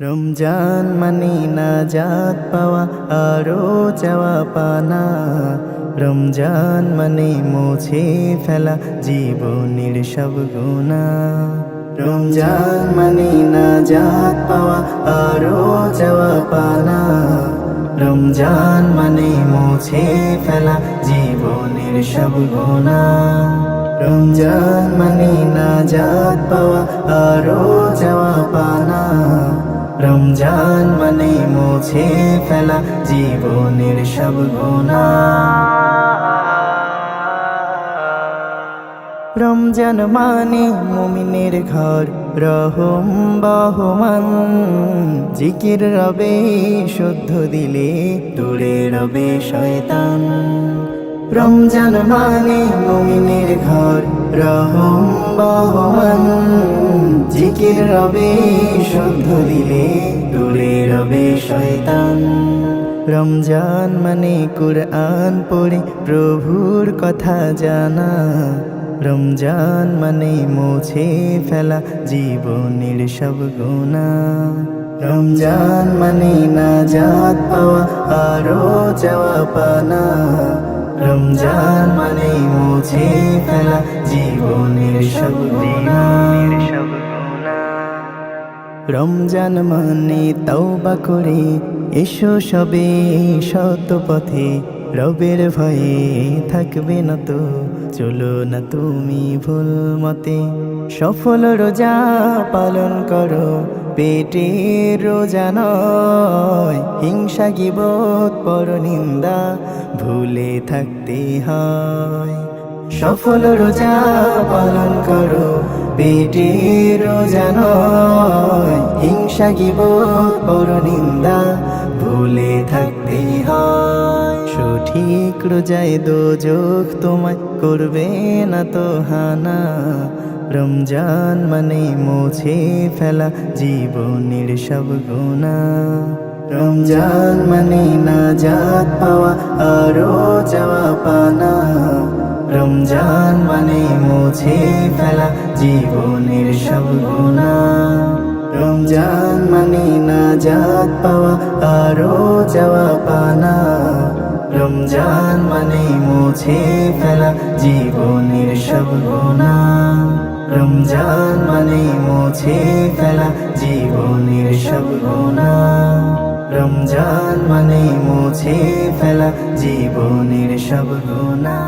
রমজান মানে না জাত পাওয়া, আরও চাওয়া পানা। রমজান মানে মুছে ফেলা জীবনের সব গুণা। রমজান মানে না জাত পাওয়া, আরও চাওয়া পানা। রমজান মানে মুছে ফেলা জীবনের সব গুণা। রমজান মানে না জাত পাওয়া, আরও যাওয়া পানা। রমজান মানে মুছে ফেলা জীবনের সব গুণা। রমজান মানে মুমিনের ঘর, রহম বহমান। জিকির রবে, শুদ্ধ দিলে দূরে রবে শয়তান। রমজান মানে মুমিনের ঘর রহম বহমান জিকির রবে, শুদ্ধ দিলে দূরে রবে শয়তান। রমজান মানে কুরআন পড়ে, প্রভুর কথা জানা। রমজান মানে মুছে ফেলা জীবনের সব গুণা। রমজান মানে না জাত পাওয়া, আরও যাওয়া পানা। রমজান মানে মুছে ফেলা জীবনের সব রমজান মানে তওবা করে এসো সবে শত পথে রবের ভয়ে থাকবে না তো চলো না তুমি ভুল মতে। সফল রোজা পালন করো, পেটে রোজা নয়। হিংসা গিবোধ পর নিন্দা ভুলে থাকতে হয়। সফল রোজা পালন করো, পেটে রোজা নয়। হিংসা গিবোধ পর নিন্দা ভুলে থাকতে হয়। সঠিক রোজায় দোজখ তোমায় করবে না তো হানা। রমজান মানে মুছে ফেলা জীবনের সব গুণা। রমজান মানে না জাত পাওয়া, আরও যাওয়া পানা। রমজান মানে মুছে ফেলা জীবনের সব গুণা। রমজান মানে না জাত পাওয়া, আরও যাওয়া পানা। রমজান মানে মুছে ফেলা জীবনের সব গোনা রমজান মানে মুছে ফেলা জীবনের সব গোনা রমজান মানে মুছে ফেলা জীবনের সব গুণা